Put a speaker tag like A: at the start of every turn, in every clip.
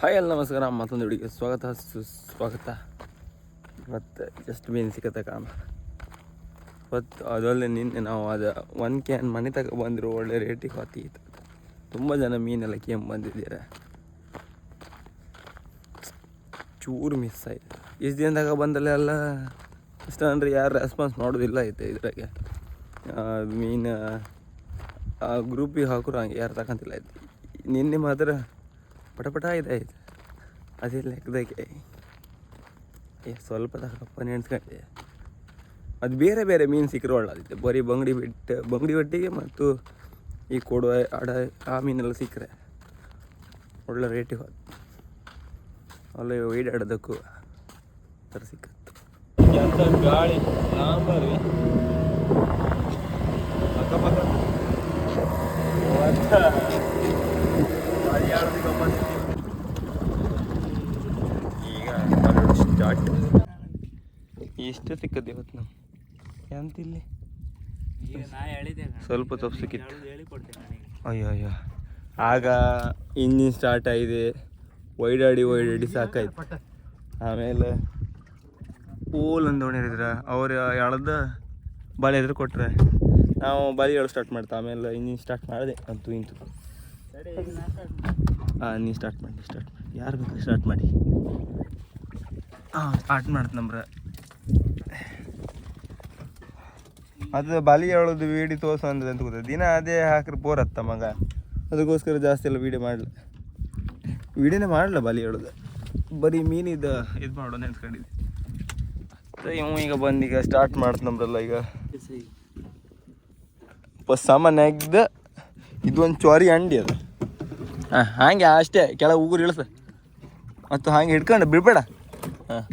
A: Hi ಎಲ್ಲ ನಮಸ್ಕಾರ. ಮತ್ತೊಂದು ಹುಡುಗಿ ಸ್ವಾಗತ. ಸುಸ್ವಾಗತ. ಮತ್ತು ಜಸ್ಟ್ ಮೀನು ಸಿಕ್ಕತ್ತೆ ಕಾಮ ಮತ್ತು ಅದಲ್ಲೇ ನಿನ್ನೆ ನಾವು ಅದು ಒಂದು ಕ್ಯಾನ್ ಮನೆ ತಗ ಬಂದರು ಒಳ್ಳೆ ರೇಟಿಗೆ ಹೊತ್ತಿತ್ತು ತುಂಬ ಜನ ಮೀನೆಲ್ಲ ಕೇಮ್ ಬಂದಿದ್ದೀರ. ಚೂರು ಮಿಸ್ ಆಯಿತು. ಇಷ್ಟು ದಿನದಾಗ ಬಂದಲ್ಲೆಲ್ಲ ಇಷ್ಟ ಅಂದರೆ ಯಾರು ರೆಸ್ಪಾನ್ಸ್ ಮಾಡೋದಿಲ್ಲ ಐತೆ ಇದ್ರಾಗೆ. ಮೀನು ಆ ಗ್ರೂಪಿಗೆ ಹಾಕೋರು ಹಂಗೆ ಯಾರು ತಗೊಂತಿಲ್ಲ ಐತೆ ನಿನ್ನೆ ಮಾತ್ರ ಪಟ ಪಟ ಇದಾಯ್ತು ಅದೇ ಲೆಕ್ಕದಾಗೆ. ಏ ಸ್ವಲ್ಪ ತಗಪ್ಪ ನೆನ್ಸ್ಕೊಂಡಿದ್ದೆ ಅದು ಬೇರೆ ಬೇರೆ ಮೀನು ಸಿಕ್ಕರೆ ಒಳ್ಳಾದಿತ್ತು ಬರೀ ಬಂಗಡಿ ಬಿಟ್ಟು ಬಂಗಡಿ ಒಟ್ಟಿಗೆ ಮತ್ತು ಈ ಕೊಡುವ ಅಡ ಆ ಮೀನೆಲ್ಲ ಸಿಕ್ಕರೆ. ಒಳ್ಳೆ ರೇಟಿಗೆ ಹೋದ ಒಳ್ಳೆ ಓಡಾಡೋದಕ್ಕೂ ಥರ ಸಿಕ್ಕತ್ತು. ಗಾಳಿ ಸಾಂಬಾರು. ಅಕ್ಕಪಕ್ಕ ಈಗ ಸ್ಟಾರ್ಟ್ ಎಷ್ಟು ಸಿಕ್ಕದ್ದು ಇವತ್ತು ನಾವು. ಎಂತ ಇಲ್ಲಿ
B: ಈಗ ನಾ ಹೇಳಿದೆ
A: ಸ್ವಲ್ಪ ತಪ್ಪು ಸಿಕ್ಕಿತ್ತು.
B: ಹೇಳಿ
A: ಅಯ್ಯೋ ಅಯ್ಯೋ. ಆಗ ಇಂಜಿನ್ ಸ್ಟಾರ್ಟ್ ಆಗಿದೆ. ವೈಡಾಡಿ ವೈಡಾಡಿ ಸಾಕಾಯ್ತು. ಆಮೇಲೆ ಓಲ್ ಅಂತ ಹೊಣಿರಿದ್ರ ಅವ್ರು ಎಳ್ದ ಬಲೆ ಎದುರು ಕೊಟ್ರೆ ನಾವು ಬಲಿ ಎಳು ಸ್ಟಾರ್ಟ್ ಮಾಡ್ತಾ? ಆಮೇಲೆ ಇಂಜಿನ್ ಸ್ಟಾರ್ಟ್ ಮಾಡಿದೆ ಅಂತೂ ಇಂತು. ಹಾಂ ನೀ ಸ್ಟಾರ್ಟ್ ಮಾಡಿ ಸ್ಟಾರ್ಟ್ ಮಾಡಿ. ಯಾರು ಬೇಕು ಸ್ಟಾರ್ಟ್ ಮಾಡಿ? ಹಾಂ ಸ್ಟಾರ್ಟ್ ಮಾಡ್ತು ನಮ್ರ ಅದು ಬಲಿ ಹೇಳೋದು ವೀಡಿಯೋ ತೋರ್ಸು ಅಂದ್ರೆ ಅಂತ ಗೊತ್ತ? ದಿನ ಅದೇ ಹಾಕ್ರೆ ಬೋರ್ ಹತ್ತ ಮಗ. ಅದಕ್ಕೋಸ್ಕರ ಜಾಸ್ತಿ ಎಲ್ಲ ವೀಡಿಯೋ ಮಾಡಲ. ವೀಡಿಯೋನೇ ಮಾಡಲ್ಲ ಬಲಿ ಹೇಳೋದು ಬರೀ ಮೀನಿದ ಇದು ಮಾಡೋ ನೆನ್ಸ್ಕೊಂಡಿದ್ದೆ. ಇವ ಈಗ ಬಂದು ಈಗ ಸ್ಟಾರ್ಟ್ ಮಾಡ್ತು ನಮ್ರಲ್ಲ ಈಗ.
B: ಸರಿ.
A: ಬಸ್ ಸಾಮಾನ್ಯ ಆಗಿದ್ದ ಇದು ಒಂದು ಚೋರಿ ಅಂಡಿ ಅದು. ಹಾಂ ಹಾಗೆ ಅಷ್ಟೇ ಕೆಳಗೆ ಉಗುರು ಇಳಿಸ. ಮತ್ತು ಹಾಗೆ ಹಿಡ್ಕೊಂಡು ಬಿಡಬೇಡ. ಹಾಂ.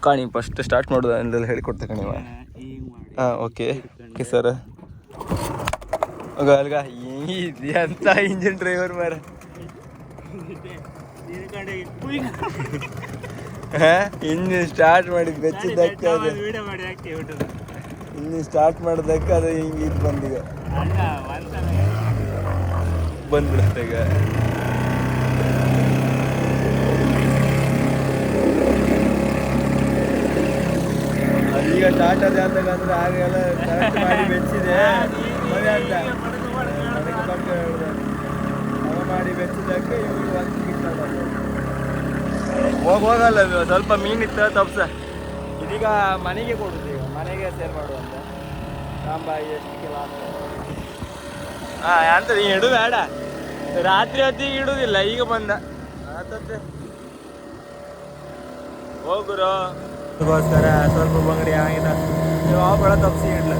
A: ಕಾಣಿ ಫಸ್ಟ್ ಸ್ಟಾರ್ಟ್ ಮಾಡೋದು ಅಂದೆಲ್ಲ ಹೇಳಿಕೊಡ್ತೆ ಕಣಿವ
B: ಹಾ,
A: ಓಕೆ ಓಕೆ ಸರ್ ಅಲ್ಗ. ಅಂತ ಇಂಜಿನ್ ಡ್ರೈವರ್ ಮಾರ. ಇಂಜಿನ್ ಸ್ಟಾರ್ಟ್ ಮಾಡಿದ್ ಬೆಚ್ಚಿದ್ದಕ್ಕೆ ಅದು. ಇಂಜಿನ್ ಸ್ಟಾರ್ಟ್ ಮಾಡಿದಕ್ಕೆ ಅದು ಹಿಂಗೆ ಇದು
B: ಬಂದಿದೆ.
A: ಬಂದ್ಬಿಡುತ್ತೆ ಈಗ. ಈಗ ಟಾಟಾ ಜಾತಕ ಅಂದ್ರೆ ಆಗೆಲ್ಲ ಕರೆಕ್ಟ್ ಮಾಡಿ ಬೆಚ್ಚಿದೆ. ಮನೆ ಅಂತ. ಅವ ಮಾಡಿ ಬೆಚ್ಚಿದ್ದಕ್ಕೆ ಇವ್ರು ಒಂದು ಹೋಗ ಹೋಗಲ್ಲ ಸ್ವಲ್ಪ ಮೀನಿತ್ತು ತಪ್ಸ. ಇದೀಗ ಮನೆಗೆ ಕೊಡುದು ಈಗ. ಮನೆಗೆ ಸೇರ್ ಮಾಡುವಂತ. ಸಾಂಬಾಯಿ ಎಷ್ಟು ಕಿಲೋ ಹಾ ಅಂತ ನೀ ಇಡು ಬೇಡ. ರಾತ್ರಿ ಹೊತ್ತಿಗೆ ಇಡುದಿಲ್ಲ ಈಗ ಬಂದ. ಹೋಗುರು ಅದಕ್ಕೋಸ್ಕರ ಸ್ವಲ್ಪ ಬಂಗಡಿ ಆಗಿಲ್ಲ ನೀವು ಅವಳ ತಪ್ಸಿ ಇಡ್ಲ.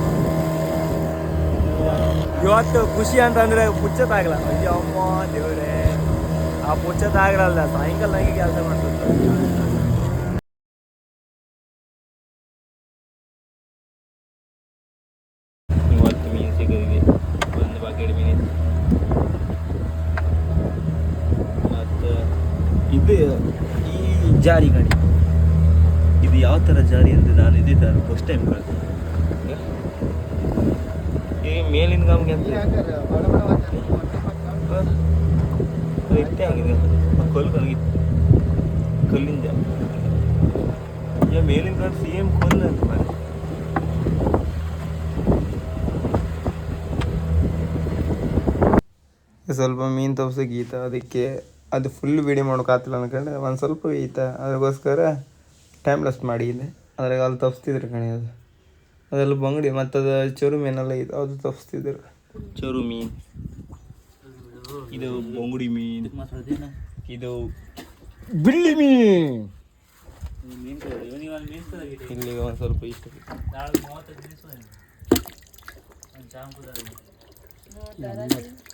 A: ಇವತ್ತು ಖುಷಿ ಅಂತಂದ್ರೆ ಪುಚ್ಚತ್ತಾಗಲ್ಲ ಅಯ್ಯೋ ಅಮ್ಮ ದೇವ್ರೆ. ಆ ಪುಚ್ಚತ್ತಾಗಲ್ಲ ಸಾಯಂಕಾಲ ಕೆಲಸ ಮಾಡ್ತಿತ್ತು ಇದು ಈ ಜಾರಿ ಗಾಡಿ ಇದು ಯಾವ ಥರ ಜಾರಿ ಅಂತ ನಾನು ಇದೇ ಥರ ಫಸ್ಟ್ ಟೈಮ್ ಈ ಮೇಲಿನ ಗಾಮ್ಗೆ ಅಂತ ಇಟ್ಟೆ ಆಗಿದೆ. ಕಲ್ಲು ಕಲಗಿತ್ತು ಕಲ್ಲಿನ ಜಾರಿ ಯಾ ಮೇಲಿನ ಗಾಡಿ ಸೇಮ್ ಕಲ್ಲು ಅಂತ ಮಾಡಿ ಸ್ವಲ್ಪ ಮೀನು ತಪ್ಸಕ್ಕೆ ಗೀತ ಅದಕ್ಕೆ ಅದು ಫುಲ್ ವಿಡಿಯೋ ಮಾಡೋಕ್ಕಾಗ್ತಿಲ್ಲ ಅನ್ಕೊಂಡೆ. ಒಂದು ಸ್ವಲ್ಪ ಈತ ಅದಕ್ಕೋಸ್ಕರ ಟೈಮ್ ಲಾಸ್ಟ್ ಮಾಡಿದ್ದೆ ಅದ್ರಾಗ ಅಲ್ಲಿ ತಪ್ಪಿಸ್ತಿದ್ರು ಕಣಿ ಅದು. ಅದೆಲ್ಲ ಬಂಗಡಿ ಮತ್ತು ಅದು ಚೊರು ಮೀನೆಲ್ಲ ಇದು, ಅದು ತಪ್ಸ್ತಿದ್ರು. ಚೊರು ಮೀನು ಇದು ಬಂಗುಡಿ ಮೀನು. ಇದು ಬಿಳಿ ಮೀನು. ಇಲ್ಲಿ ಒಂದು ಸ್ವಲ್ಪ ಇಷ್ಟ.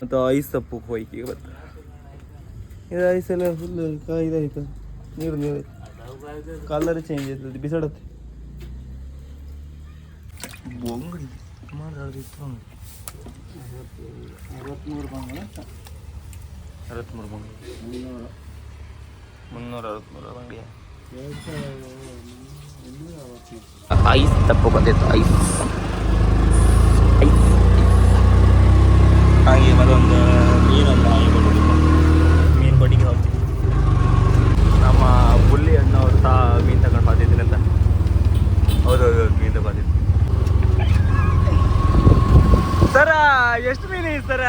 A: ಮತ್ತು ಐಸ್ ತಪ್ಪು ಹೋಯ್ತು ಇವತ್ತು ಇದು ಐಸ್ ಎಲ್ಲ ಫುಲ್ ಇದಾಯ್ತು ನೀರು ನೀರು. ಕಲರ್ ಚೇಂಜ್ ಆಯ್ತದೆ ಬಿಸಾಡತ್ತೆ. ಬೊಂಗಡಿ. ಮಾತಾಡ್ದಿತ್ತು
B: ಅರವತ್ತ್ಮೂರು ಬಂಗಳ
A: ಅರವತ್ತ್ಮೂರು ಬಂಗಡಿ. ಮುನ್ನೂರ. ಅರವತ್ತ್ಮೂರು ಬಂಗಡಿಯ ಐಸ್ ತಪ್ಪು ಬಂದಿತ್ತು ಐಸ್.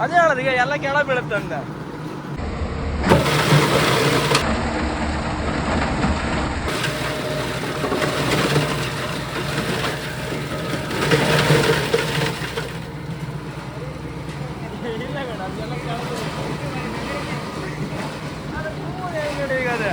A: ಅದೇ ಹೇಳೋದು ಈಗ ಎಲ್ಲ ಕೆಳ ಬೀಳುತ್ತೆ ಅಂದ ಈಗ ಅದೇ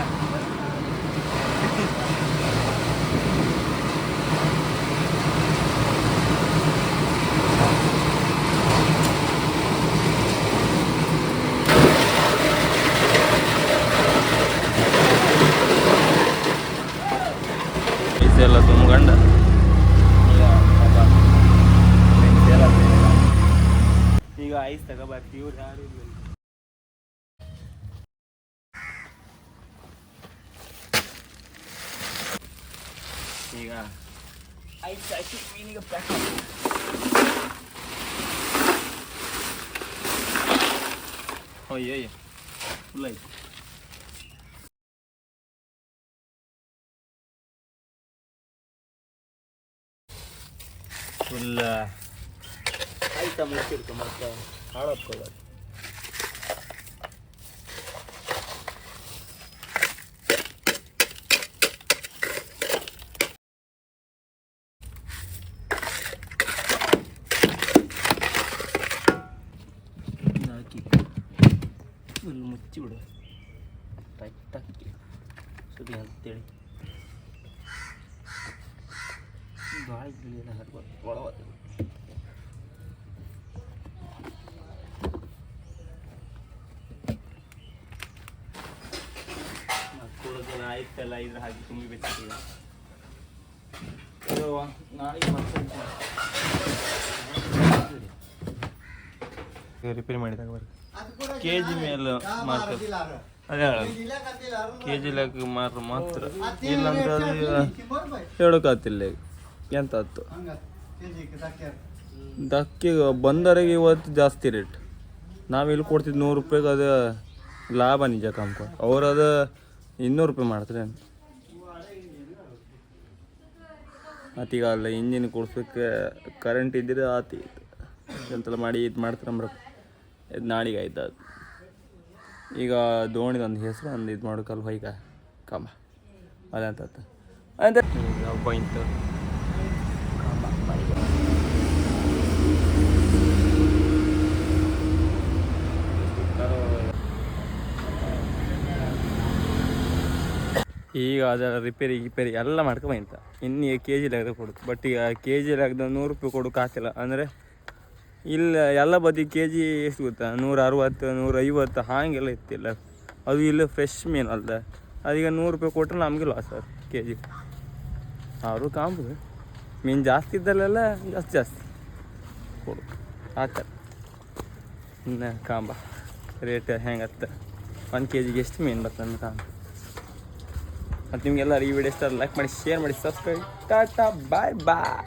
A: ಇದೆಲ್ಲ ತುಂಬ್ಕೊಂಡ ಈಗ ಐಸ್ ತಗೋಬಾರ್ದು ಇವ್ರು ಯಾರು ಇಲ್ಲ. ಈಗ ಐಸ್ ಹಾಕಿ ಮೀನಿಗೆ ಪ್ಯಾಕ್ ಅಯ್ಯಯ್ಯ ಫುಲ್ ಐತೆ ಫುಲ್ ಆಯ್ತಾ ಮುಚ್ಚಿರ್ತು ಮತ್ತೆ ಹಾಳಾಕೋಬಾರ್ದು ಹಾಕಿ ಫುಲ್ ಮುಚ್ಚಿ ಬಿಡು ಟೈಟ್ ಹಾಕಿ ಸುದಿ ಅಂತೇಳಿ ಕುಡಿದೆಲ್ಲ ಆಯ್ತಲ್ಲ ಇದ್ರ ಹಾಗೆ ತುಂಬಿ ಮತ್ತೆ ರಿಪೇರಿ ಮಾಡಿದಾಗ ಬರ್ರಿ ಕೆ ಜಿ ಮೇಲೆ ಮಾತ್ರ ಅದೇ. ಕೆ ಜಿ ಲೆಕ್ಕ ಮಾತ್ರ. ಮಾತ್ರ ಇಲ್ಲಂದ್ರೆ ಅದು ಹೇಳೋಕ್ಕಾಗ್ತಿಲ್ಲ ಈಗ. ಎಂತ ಆಯ್ತು. ದಕ್ಕಿಗೆ ಬಂದರಿಗೆ ಇವತ್ತು ಜಾಸ್ತಿ ರೇಟ್ ನಾವು ಇಲ್ಲಿ ಕೊಡ್ತಿದ್ದು ನೂರು ರೂಪಾಯಿಗೆ ಅದು ಲಾಭ ನಿಜ ಕಂಪ. ಅವ್ರು ಅದು ಇನ್ನೂರು ರೂಪಾಯಿ ಮಾಡ್ತಾರೆ ಮತ್ತೀಗ ಅಲ್ಲ ಇಂಜಿನ್ ಕೊಡ್ಸೋಕ್ಕೆ ಕರೆಂಟ್ ಇದ್ದರೆ ಆತಿ. ಎಂತೆಲ್ಲ ಮಾಡಿ ಇದು ಮಾಡ್ತಾರಂಬ್ರ ಇದು ನಾಡಿಗೆ ಆಯ್ತು ಅದು. ಈಗ ದೋಣಿದ ಒಂದು ಹೆಸರು ಒಂದು ಇದು ಮಾಡೋಕಲ್ವ ಈಗ? ಕಂಬ. ಅದಂತ ಅಂತ ಒಬ್ಬ ಇಂತು ಈಗ ಅದರ ರಿಪೇರಿ ರಿಪೇರಿ ಎಲ್ಲ ಮಾಡ್ಕೊಂಬಂತ ಇನ್ನು ಕೆ ಜಿ ಲೆಕ್ಕ ಕೊಡು. ಬಟ್ ಈಗ ಕೆ ಜಿ ಲೆಕ್ಕದ ನೂರು ರೂಪಾಯಿ ಕೊಡೋಕೆ ಆಗ್ತಿಲ್ಲ ಅಂದರೆ ಇಲ್ಲ, ಎಲ್ಲ ಬದಿ ಕೆ ಜಿ ಎಷ್ಟು ಗೊತ್ತಾ? ನೂರ ಅರವತ್ತು ನೂರ ಐವತ್ತು ಹಾಗೆಲ್ಲ ಇತ್ತಿಲ್ಲ. ಅದು ಇಲ್ಲ ಫ್ರೆಶ್ ಮೀನು ಅಲ್ಲ ಅದೀಗ ನೂರು ರೂಪಾಯಿ ಕೊಟ್ಟರೆ ನಮಗೆ ಲಾಸ್ ಸರ್ ಕೆ ಜಿ ಅವರು ಕಾಂಬು. ಮೀನು ಜಾಸ್ತಿ ಇದ್ದಲ್ಲೆಲ್ಲ ಜಾಸ್ತಿ ಜಾಸ್ತಿ. ಕೊಡು. ಹಾಕ್ತಾರೆ ಇನ್ನು ಕಾಂಬ. ರೇಟ್ ಹೆಂಗತ್ತೆ? ಒಂದು ಕೆ ಜಿಗೆ ಎಷ್ಟು ಮೀನು ಬರ್ತದೆ ಕಾಂಬ ಮತ್ತು ನಿಮಗೆಲ್ಲ ಈ ವಿಡಿಯೋ ಇಷ್ಟ ಲೈಕ್ ಮಾಡಿ ಶೇರ್ ಮಾಡಿ ಸಬ್ಸ್ಕ್ರೈಬ್ ಟಾಟಾ ಬಾಯ್ ಬಾಯ್